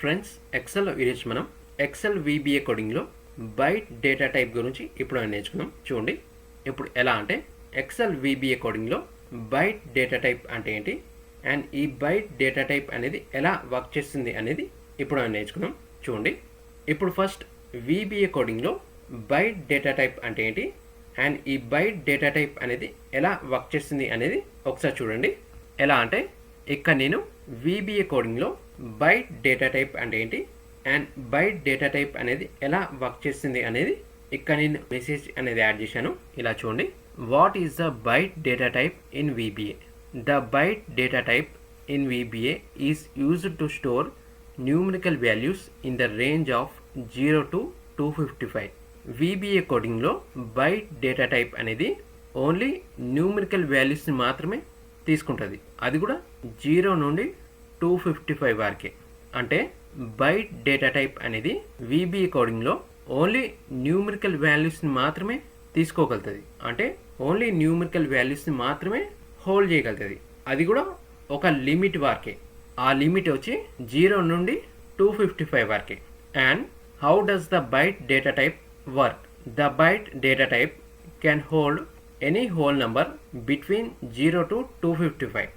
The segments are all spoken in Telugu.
ఫ్రెండ్స్ ఎక్సెల్ ఈరోజు మనం ఎక్సెల్ వీబీఏ కోడింగ్లో బైట్ డేటా టైప్ గురించి ఇప్పుడు మనం నేర్చుకుందాం. చూడండి ఇప్పుడు ఎలా అంటే ఎక్సెల్ వీబీఏ కోడింగ్లో బైట్ డేటా టైప్ అంటే ఏంటి? అండ్ ఈ బైట్ డేటా టైప్ అనేది ఎలా వర్క్ చేస్తుంది అనేది ఇప్పుడు మనం నేర్చుకుందాం. చూడండి ఇప్పుడు ఫస్ట్ వీబీఏ కోడింగ్లో బైట్ డేటా టైప్ అంటే ఏంటి? అండ్ ఈ బైట్ డేటా టైప్ అనేది ఎలా వర్క్ చేస్తుంది అనేది ఒకసారి చూడండి. ఎలా అంటే ఇక్కడ నేను వీబీఏ కోడింగ్లో బైట్ డేటా టైప్ అంటే ఏంటి? అండ్ బైట్ డేటా టైప్ అనేది ఎలా వర్క్ చేస్తుంది అనేది ఇక్కడ నేను మెసేజ్ అనేది యాడ్ చేశాను. ఇలా చూడండి. What is the byte data type in VBA the byte data type in VBA is used to store numerical values in the range of zero to two fifty five VBA కోడింగ్లో byte data type అనేది ఓన్లీ న్యూమరికల్ వాల్యూస్ని మాత్రమే తీసుకుంటుంది. అది కూడా జీరో నుండి టూ ఫిఫ్టీ ఫైవ్ వరకే. అంటే బైట్ డేటా టైప్ అనేది వీబీ కోడింగ్లో ఓన్లీ న్యూమరికల్ వాల్యూస్ని మాత్రమే తీసుకోగలుగుతుంది. అంటే ఓన్లీ న్యూమరికల్ వాల్యూస్ని మాత్రమే హోల్డ్ చేయగలుగుతుంది. అది కూడా ఒక లిమిట్ వరకే. ఆ లిమిట్ వచ్చి జీరో నుండి టూ ఫిఫ్టీ ఫైవ్ వరకే. And how does the byte data type work the byte data type can hold any whole number between zero to two fifty five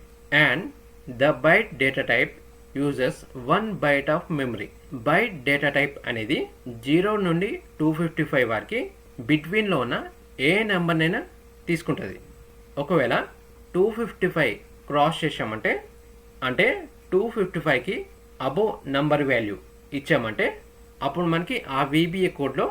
and the byte data type uses one byte of memory byte data type అనేది జీరో నుండి టూ ఫిఫ్టీ ఫైవ్ వరకు బిట్వీన్లో ఉన్న ఏ నెంబర్నైనా తీసుకుంటుంది. ఒకవేళ టూ ఫిఫ్టీ ఫైవ్ క్రాస్ చేసామంటే అంటే టూ ఫిఫ్టీ ఫైవ్కి అబోవ్ నంబర్ వాల్యూ ఇచ్చామంటే అప్పుడు మనకి ఆ వీబీఏ కోడ్లో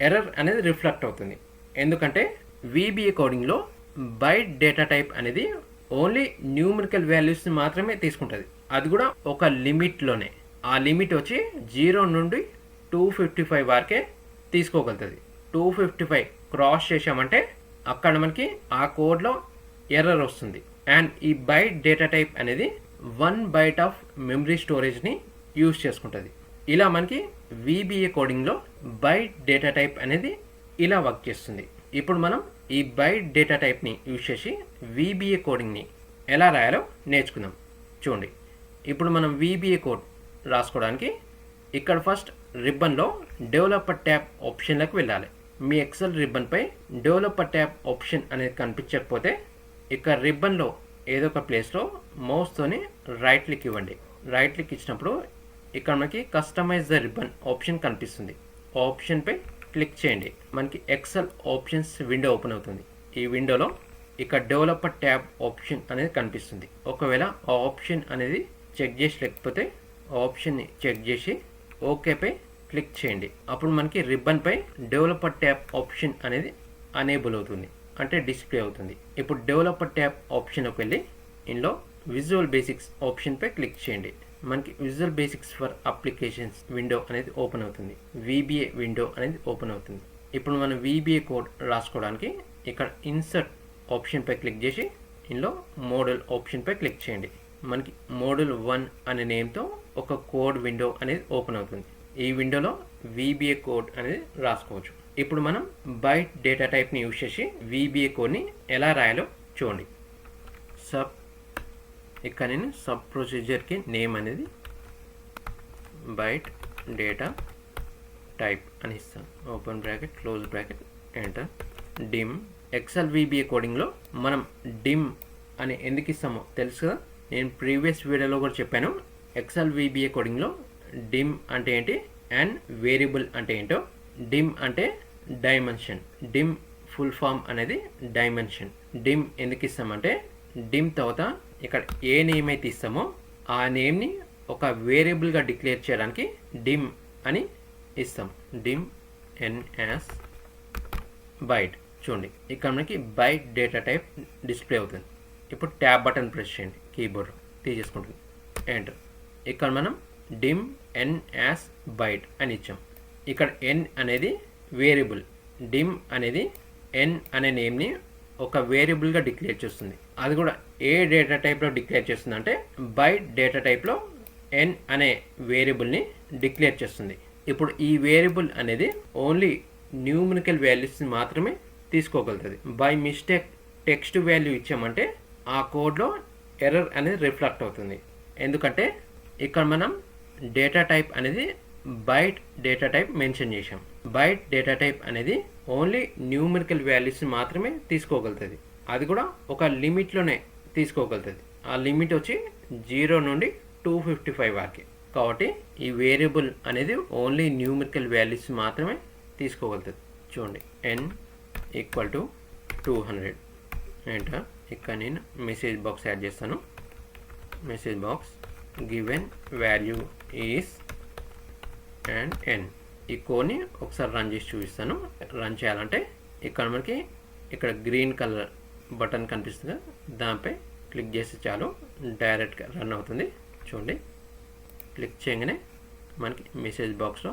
ఎర్రర్ అనేది రిఫ్లెక్ట్ అవుతుంది. ఎందుకంటే వీబీఏ కోడింగ్లో బైట్ డేటా టైప్ అనేది ఓన్లీ న్యూమరికల్ వాల్యూస్ని మాత్రమే తీసుకుంటుంది. అది కూడా ఒక లిమిట్లోనే. ఆ లిమిట్ వచ్చి జీరో నుండి టూ ఫిఫ్టీ ఫైవ్ వరకే తీసుకోగలుగుతుంది. టూ ఫిఫ్టీ ఫైవ్ క్రాస్ చేసామంటే అక్కడ మనకి ఆ కోడ్లో ఎర్రర్ వస్తుంది. అండ్ ఈ బైట్ డేటా టైప్ అనేది వన్ బైట్ ఆఫ్ మెమరీ స్టోరేజ్ని యూజ్ చేసుకుంటుంది. ఇలా మనకి వీబీఏ కోడింగ్లో బైట్ డేటా టైప్ అనేది ఇలా వర్క్ చేస్తుంది. ఇప్పుడు మనం ఈ బైట్ డేటా టైప్ని యూజ్ చేసి వీబీఏ కోడింగ్ని ఎలా రాయాలో నేర్చుకుందాం. చూడండి. ఇప్పుడు మనం వీబీఏ కోడ్ రాసుకోవడానికి ఇక్కడ ఫస్ట్ రిబ్బన్లో డెవలపర్ ట్యాబ్ ఆప్షన్లకు వెళ్ళాలి. మీ ఎక్సెల్ రిబ్బన్పై డెవలపర్ ట్యాబ్ ఆప్షన్ అనేది కనిపించకపోతే ఇక్కడ రిబ్బన్లో ఏదో ఒక ప్లేస్లో మౌస్తోని రైట్ క్లిక్ ఇవ్వండి. రైట్ క్లిక్ ఇచ్చినప్పుడు ఇక్కడ మనకి కస్టమైజ్ ద రిబ్బన్ ఆప్షన్ కనిపిస్తుంది. ఆప్షన్పై క్లిక్ చేయండి. మనకి ఎక్సెల్ ఆప్షన్స్ విండో ఓపెన్ అవుతుంది. ఈ విండోలో ఇక్కడ డెవలపర్ ట్యాబ్ ఆప్షన్ అనేది కనిపిస్తుంది. ఒకవేళ ఆ ఆప్షన్ అనేది చెక్ చేసి లేకపోతే ఆప్షన్ని చెక్ చేసి ఓకేపై క్లిక్ చేయండి. అప్పుడు మనకి రిబ్బన్పై డెవలపర్ ట్యాబ్ ఆప్షన్ అనేది అనేబుల్ అవుతుంది. అంటే డిస్ప్లే అవుతుంది. ఇప్పుడు డెవలపర్ ట్యాబ్ ఆప్షన్కి వెళ్ళి ఇందులో విజువల్ బేసిక్స్ ఆప్షన్పై క్లిక్ చేయండి. మనకి visual basics for applications window అనేది ఓపెన్ అవుతుంది. వీబీఏ విండో అనేది ఓపెన్ అవుతుంది. ఇప్పుడు మనం వీబీఏ కోడ్ రాసుకోవడానికి ఇక్కడ ఇన్సర్ట్ ఆప్షన్పై క్లిక్ చేసి ఇందులో మోడల్ ఆప్షన్పై క్లిక్ చేయండి. మనకి మోడల్ వన్ అనే నేమ్తో ఒక కోడ్ విండో అనేది ఓపెన్ అవుతుంది. ఈ విండోలో వీబీఏ కోడ్ అనేది రాసుకోవచ్చు. ఇప్పుడు మనం బైట్ డేటా టైప్ని యూజ్ చేసి వీబీఏ కోడ్ని ఎలా రాయాలో చూడండి. సబ్ ఇక్కడ నేను సబ్ ప్రొసీజర్కి నేమ్ అనేది బైట్ డేటా టైప్ అని ఇస్తాను. Open bracket close bracket enter dim Excel VBA కోడింగ్లో మనం డిమ్ అని ఎందుకు ఇస్తామో తెలుసు కదా? నేను ప్రీవియస్ వీడియోలో కూడా చెప్పాను. ఎక్సెల్ వీబీఏ కోడింగ్లో డిమ్ అంటే ఏంటి? అండ్ వేరియబుల్ అంటే ఏంటో. డిమ్ అంటే డైమెన్షన్ డిమ్ ఫుల్ ఫామ్ అనేది డైమెన్షన్ డిమ్ ఎందుకు ఇస్తామంటే? డిమ్ తర్వాత ఇక్కడ ఏ నేమ్ అయితే ఇస్తామో ఆ నేమ్ని ఒక వేరియబుల్గా డిక్లేర్ చేయడానికి డిమ్ అని ఇస్తాం. డిమ్ ఎన్ఎస్ బైట్ చూడండి ఇక్కడ మనకి బైట్ డేటా టైప్ డిస్ప్లే అవుతుంది. ఇప్పుడు ట్యాబ్ బటన్ ప్రెస్ చేయండి కీబోర్డ్ తీసేసుకుంటుంది. ఎంటర్ ఇక్కడ మనం డిమ్ ఎన్ యాస్ బైట్ అని ఇచ్చాం. ఇక్కడ ఎన్ అనేది వేరియబుల్ డిమ్ అనేది ఎన్ అనే నేమ్ని ఒక వేరియబుల్గా డిక్లేర్ చేస్తుంది. అది కూడా ఏ డేటా టైప్లో డిక్లేర్ చేస్తుంది అంటే బైట్ డేటా టైప్లో ఎన్ అనే వేరియబుల్ని డిక్లేర్ చేస్తుంది. ఇప్పుడు ఈ వేరియబుల్ అనేది ఓన్లీ న్యూమరికల్ వాల్యూస్ని మాత్రమే తీసుకోగలుగుతుంది. బై మిస్టేక్ టెక్స్ట్ వాల్యూ ఇచ్చామంటే ఆ కోడ్లో ఎర్రర్ అనేది రిఫ్లెక్ట్ అవుతుంది. ఎందుకంటే ఇక్కడ మనం డేటా టైప్ అనేది బైట్ డేటా టైప్ మెన్షన్ చేసాం బైట్ డేటా టైప్ అనేది ఓన్లీ న్యూమెరికల్ వాల్యూస్ని మాత్రమే తీసుకోగలుగుతుంది. అది కూడా ఒక లిమిట్లోనే తీసుకోగలుగుతుంది. ఆ లిమిట్ వచ్చి జీరో నుండి టూ ఫిఫ్టీ ఫైవ్ వరకు. కాబట్టి ఈ వేరియబుల్ అనేది ఓన్లీ న్యూమెరికల్ వాల్యూస్ మాత్రమే తీసుకోగలుగుతుంది. చూడండి n equal to two hundred ఏంటా ఇక్కడ నేను మెసేజ్ బాక్స్ యాడ్ చేస్తాను. Message box given value is and n ఈ కోడ్ని ఒకసారి రన్ చేసి చూపిస్తాను. రన్ చేయాలంటే ఇక్కడ మనకి ఇక్కడ గ్రీన్ కలర్ బటన్ కనిపిస్తుంది. దానిపై క్లిక్ చేస్తే చాలు. డైరెక్ట్గా రన్ అవుతుంది. చూడండి. క్లిక్ చేయగానే మనకి మెసేజ్ బాక్స్లో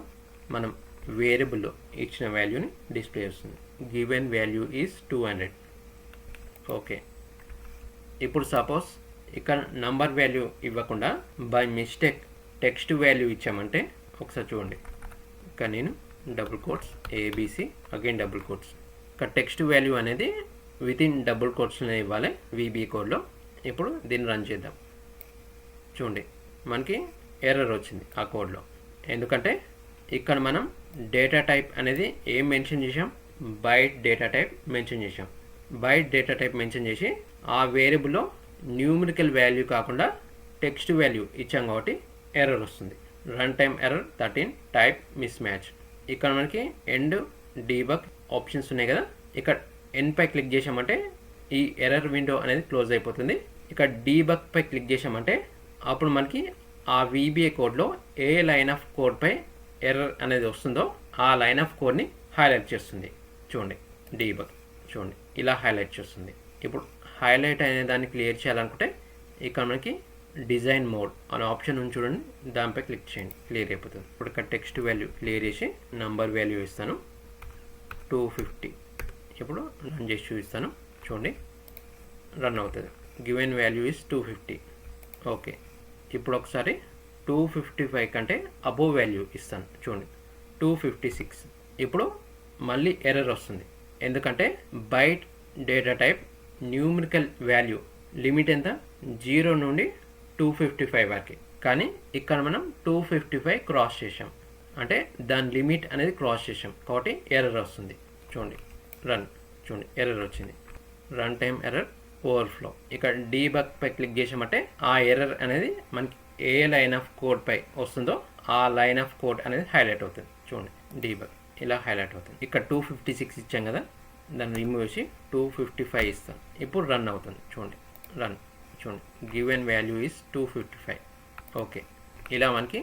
మనం వేరియబుల్లో ఇచ్చిన వాల్యూని డిస్ప్లే చేస్తుంది. Given value is two hundred okay ఇప్పుడు సపోజ్ ఇక్కడ నంబర్ వాల్యూ ఇవ్వకుండా బై మిస్టేక్ టెక్స్ట్ వాల్యూ ఇచ్చామంటే ఒకసారి చూడండి. ఇక్కడ నేను double quotes ABC again double quotes ఇక్కడ టెక్స్ట్ వాల్యూ అనేది విత్ ఇన్ డబుల్ కోట్స్లోనే ఇవ్వాలి వీబీ కోడ్లో ఇప్పుడు దీన్ని రన్ చేద్దాం. చూడండి మనకి ఎర్రర్ వచ్చింది ఆ కోడ్లో ఎందుకంటే ఇక్కడ మనం డేటా టైప్ అనేది ఏం మెన్షన్ చేసాం బైట్ డేటా టైప్ మెన్షన్ చేసాం బైట్ డేటా టైప్ మెన్షన్ చేసి ఆ వేరియబుల్లో న్యూమరికల్ వాల్యూ కాకుండా టెక్స్ట్ వాల్యూ ఇచ్చాం కాబట్టి ఎర్రర్ వస్తుంది. Run time error thirteen type mismatch ఇక్కడ మనకి ఎండ్ డీబక్ ఆప్షన్స్ ఉన్నాయి కదా. ఇక్కడ ఎన్ పై క్లిక్ చేసామంటే ఈ ఎర్రర్ విండో అనేది క్లోజ్ అయిపోతుంది. ఇక్కడ డీబక్ పై క్లిక్ చేసామంటే అప్పుడు మనకి ఆ వీబీఏ కోడ్లో ఏ లైన్ ఆఫ్ కోడ్పై ఎర్రర్ అనేది వస్తుందో ఆ లైన్ ఆఫ్ కోడ్ని హైలైట్ చేస్తుంది. చూడండి డీబక్ చూడండి ఇలా హైలైట్ చేస్తుంది. ఇప్పుడు హైలైట్ అనే దాన్ని క్లియర్ చేయాలనుకుంటే ఇక్కడ మనకి డిజైన్ మోడ్ అనే ఆప్షన్ ఉంది చూడండి. దానిపై క్లిక్ చేయండి. క్లియర్ అయిపోతుంది. ఇప్పుడు ఇక్కడ టెక్స్ట్ వాల్యూ క్లియర్ చేసి నంబర్ వాల్యూ ఇస్తాను. Two fifty. ఇప్పుడు రన్ చేసి చూపిస్తాను. చూడండి. రన్ అవుతుంది. Given value is two fifty okay ఇప్పుడు ఒకసారి టూ ఫిఫ్టీ ఫైవ్ కంటే అబోవ్ వాల్యూ ఇస్తాను. చూడండి. టూ ఫిఫ్టీ సిక్స్ ఇప్పుడు మళ్ళీ ఎర్రర్ వస్తుంది. ఎందుకంటే byte data type numerical value limit ఎంత? జీరో నుండి టూ ఫిఫ్టీ ఫైవ్ వరకు. కానీ ఇక్కడ మనం టూ ఫిఫ్టీ ఫైవ్ క్రాస్ చేసాం అంటే దాని లిమిట్ అనేది క్రాస్ చేసాం కాబట్టి ఎర్రర్ వస్తుంది. చూడండి. రన్ చూడండి. ఎర్రర్ వచ్చింది. రన్ టైం ఎర్రర్ ఓవర్ఫ్లో ఇక్కడ డీబక్ పై క్లిక్ చేసామంటే ఆ ఎర్రర్ అనేది మనకి ఏ లైన్ ఆఫ్ కోడ్ పై వస్తుందో ఆ లైన్ ఆఫ్ కోడ్ అనేది హైలైట్ అవుతుంది. చూడండి. డీబక్ ఇలా హైలైట్ అవుతుంది. ఇక్కడ టూ ఫిఫ్టీ సిక్స్ ఇచ్చాం కదా. దాన్ని రిమూవ్ చేసి టూ ఫిఫ్టీ ఫైవ్ ఇస్తాం. ఇప్పుడు రన్ అవుతుంది. చూడండి. రన్ చూడండి given value is two fifty five okay ఇలా మనకి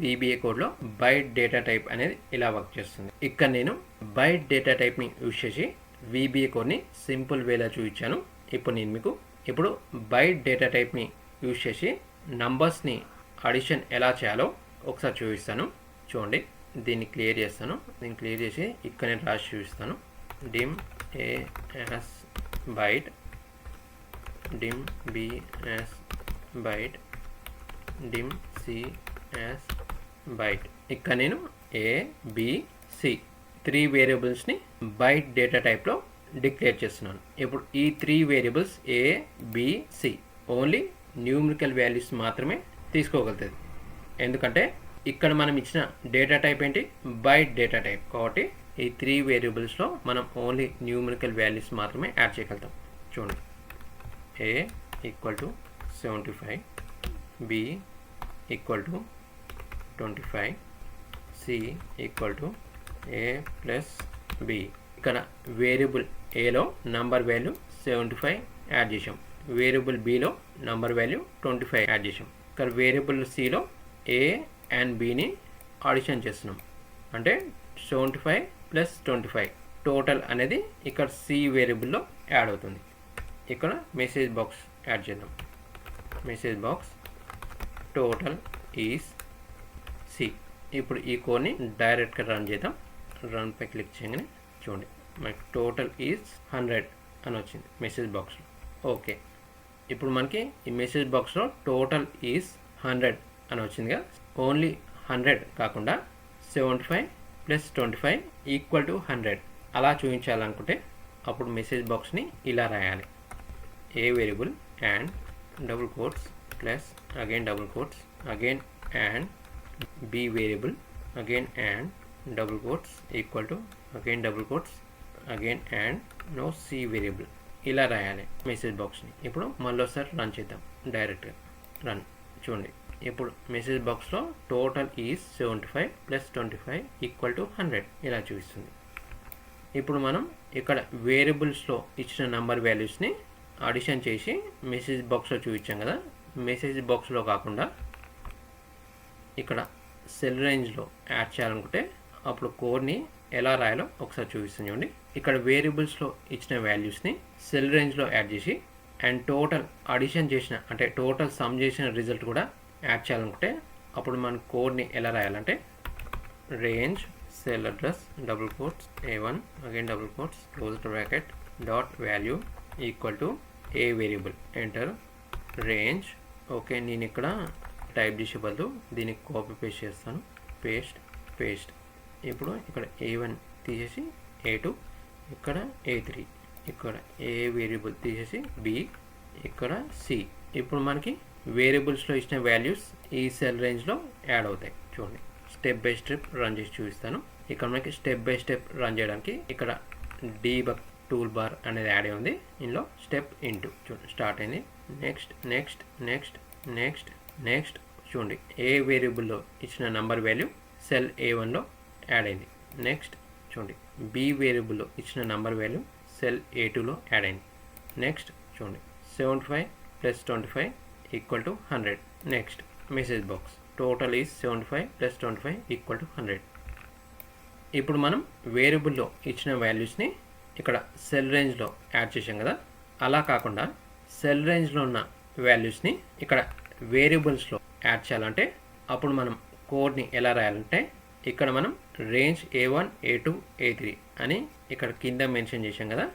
వీబీఏ కోడ్లో బైట్ డేటా టైప్ అనేది ఇలా వర్క్ చేస్తుంది. ఇక్కడ నేను బైట్ డేటా టైప్ని యూజ్ చేసి వీబీఏ కోడ్ని సింపుల్ వేలా చూపించాను. ఇప్పుడు నేను మీకు ఇప్పుడు బైట్ డేటా టైప్ని యూజ్ చేసి నంబర్స్ని అడిషన్ ఎలా చేయాలో ఒకసారి చూపిస్తాను. చూడండి. దీన్ని క్లియర్ చేస్తాను. దీన్ని క్లియర్ చేసి ఇక్కడ నేను రాసి చూపిస్తాను. Dim as byte dim byte byte dim as byte ఇక్కడ నేను ఏ బిసి త్రీ వేరియబుల్స్ని బైట్ డేటా టైప్లో డిక్లేర్ చేస్తున్నాను. ఇప్పుడు ఈ three variables A B C only numerical values మాత్రమే తీసుకోగలుగుతుంది ఎందుకంటే ఇక్కడ మనం ఇచ్చిన డేటా టైప్ ఏంటి? బైట్ డేటా టైప్ కాబట్టి ఈ త్రీ వేరియబుల్స్లో మనం ఓన్లీ న్యూమరికల్ వాల్యూస్ మాత్రమే యాడ్ చేయగలుగుతాం. చూడండి. A equal to seventy five B equal to twenty five C equal to A plus B ఇక్కడ వేరియబుల్ ఏలో number value seventy five add చేసాం variable below number value twenty five add చేసాం ఇక్కడ వేరియబుల్ సిలో ఏ అండ్ బిని ఆడిషన్ చేస్తున్నాం. అంటే seventy five plus twenty five total అనేది ఇక్కడ సి వేరియబుల్లో యాడ్ అవుతుంది. ఇక్కడ మెసేజ్ బాక్స్ యాడ్ చేద్దాం. Message box total is C ఇప్పుడు ఈ కోడ్ని డైరెక్ట్గా రన్ చేద్దాం. రన్ పై క్లిక్ చేయగానే చూడండి. మనకి టోటల్ ఈజ్ హండ్రెడ్ అని వచ్చింది మెసేజ్ బాక్స్లో ఓకే ఇప్పుడు మనకి ఈ మెసేజ్ బాక్స్లో టోటల్ ఈజ్ హండ్రెడ్ అని వచ్చిందిగా. ఓన్లీ హండ్రెడ్ కాకుండా seventy five plus twenty five equal to hundred అలా చూపించాలనుకుంటే అప్పుడు మెసేజ్ బాక్స్ని ఇలా రాయాలి. A variable and double quotes plus again double quotes again and b variable again and double quotes equal to again double quotes again and no c variable. ఇలా రాయాలి మెసేజ్ బాక్స్ని ఇప్పుడు మళ్ళీ ఒకసారి రన్ చేద్దాం. డైరెక్ట్గా రన్ చూడండి. ఇప్పుడు మెసేజ్ బాక్స్లో total is seventy five plus twenty five equal to hundred ఇలా చూపిస్తుంది. ఇప్పుడు మనం ఇక్కడ వేరియబుల్స్లో ఇచ్చిన నంబర్ వాల్యూస్ని అడిషన్ చేసి మెసేజ్ బాక్స్లో చూపించాం కదా. మెసేజ్ బాక్స్లో కాకుండా ఇక్కడ సెల్ రేంజ్లో యాడ్ చేయాలనుకుంటే అప్పుడు కోడ్ని ఎలా రాయాలో ఒకసారి చూపిస్తాను చూడండి. ఇక్కడ వేరియబుల్స్లో ఇచ్చిన వాల్యూస్ని సెల్ రేంజ్లో యాడ్ చేసి అండ్ టోటల్ అడిషన్ చేసిన అంటే టోటల్ సమ్ చేసిన రిజల్ట్ కూడా యాడ్ చేయాలనుకుంటే అప్పుడు మన కోడ్ని ఎలా రాయాలంటే range cell address double quotes A one again double quotes close bracket dot value equal to A variable enter range okay నేను ఇక్కడ టైప్ చేసే బదులు దీనికి కాపీ పేస్ట్ చేస్తాను పేస్ట్ పేస్ట్ ఇప్పుడు ఇక్కడ ఏ వన్ తీసేసి ఏ టూ ఇక్కడ ఏ త్రీ ఇక్కడ ఏ వేరియబుల్ తీసేసి బి ఇక్కడ సి ఇప్పుడు మనకి వేరియబుల్స్లో ఇచ్చిన వాల్యూస్ ఈ సెల్ రేంజ్లో యాడ్ అవుతాయి. చూడండి. స్టెప్ బై స్టెప్ రన్ చేసి చూపిస్తాను. ఇక్కడ మనకి స్టెప్ బై స్టెప్ రన్ చేయడానికి ఇక్కడ డీబక్ టూల్ బార్ అనేది యాడ్ అయి ఉంది. ఇందులో స్టెప్ ఇంటూ చూడండి. స్టార్ట్ అయింది. Next next next next next చూడండి. ఏ వేరియబుల్లో ఇచ్చిన నంబర్ వాల్యూ సెల్ ఏ వన్లో యాడ్ అయింది. నెక్స్ట్ చూడండి. బి వేరియబుల్లో ఇచ్చిన నంబర్ వాల్యూ సెల్ ఏ టూలో యాడ్ అయింది. నెక్స్ట్ చూడండి. Seventy five plus twenty five equal to hundred next message box total is seventy five plus twenty five equal to hundred ఇప్పుడు మనం వేరియబుల్లో ఇచ్చిన వాల్యూస్ని ఇక్కడ సెల్ రేంజ్లో యాడ్ చేసాం కదా. అలా కాకుండా సెల్ రేంజ్లో ఉన్న వాల్యూస్ని ఇక్కడ వేరియబుల్స్లో యాడ్ చేయాలంటే అప్పుడు మనం కోడ్ని ఎలా రాయాలంటే ఇక్కడ మనం range A one A two A three అని ఇక్కడ కింద మెన్షన్ చేసాం కదా.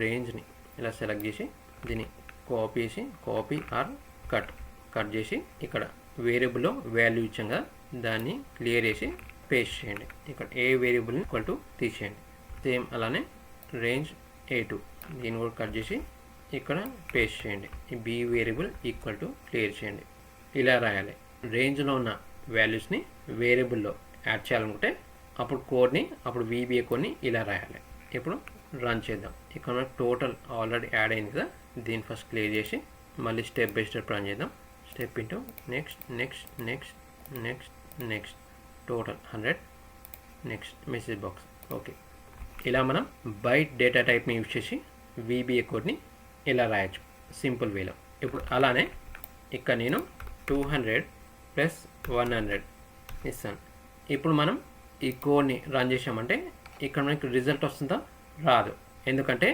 రేంజ్ని ఇలా సెలెక్ట్ చేసి దీన్ని కాపీ చేసి కాపీ ఆర్ కట్ కట్ చేసి ఇక్కడ వేరియబుల్లో వాల్యూ ఇచ్చాం కదా. దాన్ని క్లియర్ చేసి పేస్ట్ చేయండి. ఇక్కడ ఏ వేరియబుల్ని ఈక్వల్ టు తీసేయండి. సేమ్ అలానే రేంజ్ ఏ టూ దీన్ని కూడా కట్ చేసి ఇక్కడ పేస్ట్ చేయండి. ఈ వేరియబుల్ ఈక్వల్ టు క్లియర్ చేయండి. ఇలా రాయాలి. రేంజ్లో ఉన్న వాల్యూస్ని వేరియబుల్లో యాడ్ చేయాలనుకుంటే అప్పుడు కోడ్ని అప్పుడు వీబీఏ కోడ్ని ఇలా రాయాలి. ఇప్పుడు రన్ చేద్దాం. ఇక్కడ మనకు టోటల్ ఆల్రెడీ యాడ్ అయింది కదా దీన్ని ఫస్ట్ క్లియర్ చేసి మళ్ళీ స్టెప్ బై స్టెప్ రన్ చేద్దాం. Step into next next next next next total hundred next message box okay ఇలా మనం బైట్ డేటా టైప్ని యూజ్ చేసి వీబీఏ కోడ్ని ఇలా రాయొచ్చు. సింపుల్ వేలో ఇప్పుడు అలానే ఇక్కడ నేను two hundred plus one hundred ఇస్తాను. ఇప్పుడు మనం ఈ కోడ్ని రన్ చేసామంటే ఇక్కడ మనకి రిజల్ట్ వస్తుందా? రాదు. ఎందుకంటే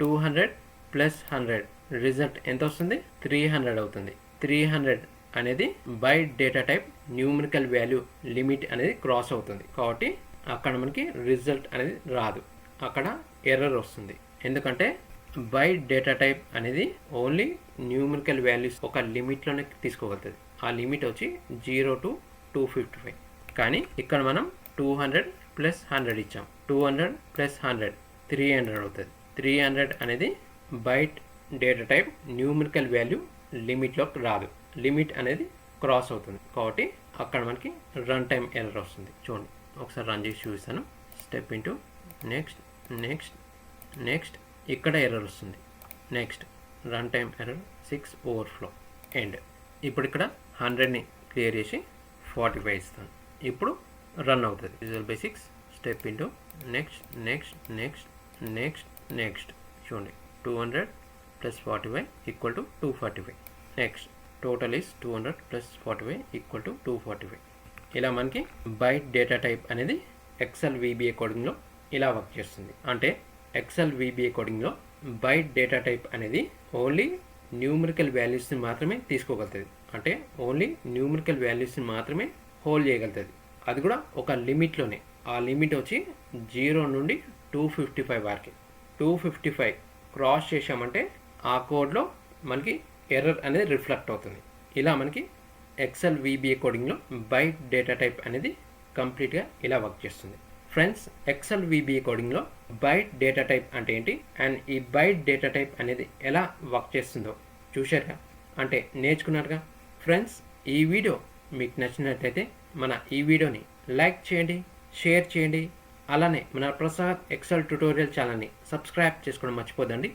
two hundred plus hundred result ఎంత వస్తుంది? త్రీ హండ్రెడ్ అవుతుంది. త్రీ హండ్రెడ్ అనేది byte data type numerical value limit అనేది క్రాస్ అవుతుంది. కాబట్టి అక్కడ మనకి రిజల్ట్ అనేది రాదు. అక్కడ ఎర్రర్ వస్తుంది. ఎందుకంటే బై డేటా టైప్ అనేది ఓన్లీ న్యూమరికల్ వాల్యూస్ ఒక లిమిట్లోనే తీసుకోగలుగుతుంది. ఆ లిమిట్ వచ్చి zero to two fifty five కానీ ఇక్కడ మనం టూ హండ్రెడ్ ప్లస్ హండ్రెడ్ ఇచ్చాం. Two hundred plus hundred three hundred అవుతుంది. త్రీ హండ్రెడ్ అనేది byte data type numerical value లిమిట్లోకి రాదు. లిమిట్ అనేది క్రాస్ అవుతుంది. కాబట్టి అక్కడ మనకి రన్ టైం ఎర్రర్ వస్తుంది. చూడండి. ఒకసారి రన్ చేసి చూపిస్తాను. Step into next next next ఇక్కడ ఎర్రర్ వస్తుంది. Next run time error six overflow end ఇప్పుడు ఇక్కడ హండ్రెడ్ని క్లియర్ చేసి ఫార్టీ ఫైవ్ ఇస్తాను. ఇప్పుడు రన్ అవుతుంది. Result byte six step into next next next next next చూడండి. Two hundred plus forty five equal to two forty five next total is two hundred plus forty five equal to two forty five ఇలా మనకి బైట్ డేటా టైప్ అనేది ఎక్సెల్ వీబీఏ కోడింగ్లో ఇలా వర్క్ చేస్తుంది. అంటే ఎక్సెల్ వీబీఏ కోడింగ్లో బైట్ డేటా టైప్ అనేది ఓన్లీ న్యూమరికల్ వాల్యూస్ని మాత్రమే తీసుకోగలుగుతుంది. అంటే ఓన్లీ న్యూమరికల్ వాల్యూస్ని మాత్రమే హోల్డ్ చేయగలుగుతుంది. అది కూడా ఒక లిమిట్లోనే. ఆ లిమిట్ వచ్చి జీరో నుండి టూ ఫిఫ్టీ ఫైవ్ వరకు. టూ ఫిఫ్టీ ఫైవ్ క్రాస్ చేసామంటే ఆ కోడ్లో మనకి ఎర్రర్ అనేది రిఫ్లెక్ట్ అవుతుంది. ఇలా మనకి ఎక్సెల్ విబిఏ కోడింగ్లో బైట్ డేటా టైప్ అనేది కంప్లీట్గా ఇలా వర్క్ చేస్తుంది. ఫ్రెండ్స్ ఎక్సెల్ విబిఏ కోడింగ్లో బైట్ డేటా టైప్ అంటే ఏంటి? అండ్ ఈ బైట్ డేటా టైప్ అనేది ఎలా వర్క్ చేస్తుందో చూశారుగా? అంటే నేర్చుకున్నారుగా? ఫ్రెండ్స్ ఈ వీడియో మీకు నచ్చినట్లయితే మన ఈ వీడియోని లైక్ చేయండి షేర్ చేయండి అలానే మన ప్రసాద్ ఎక్సెల్ ట్యుటోరియల్ ఛానల్ని సబ్స్క్రైబ్ చేసుకోవడం మర్చిపోదండి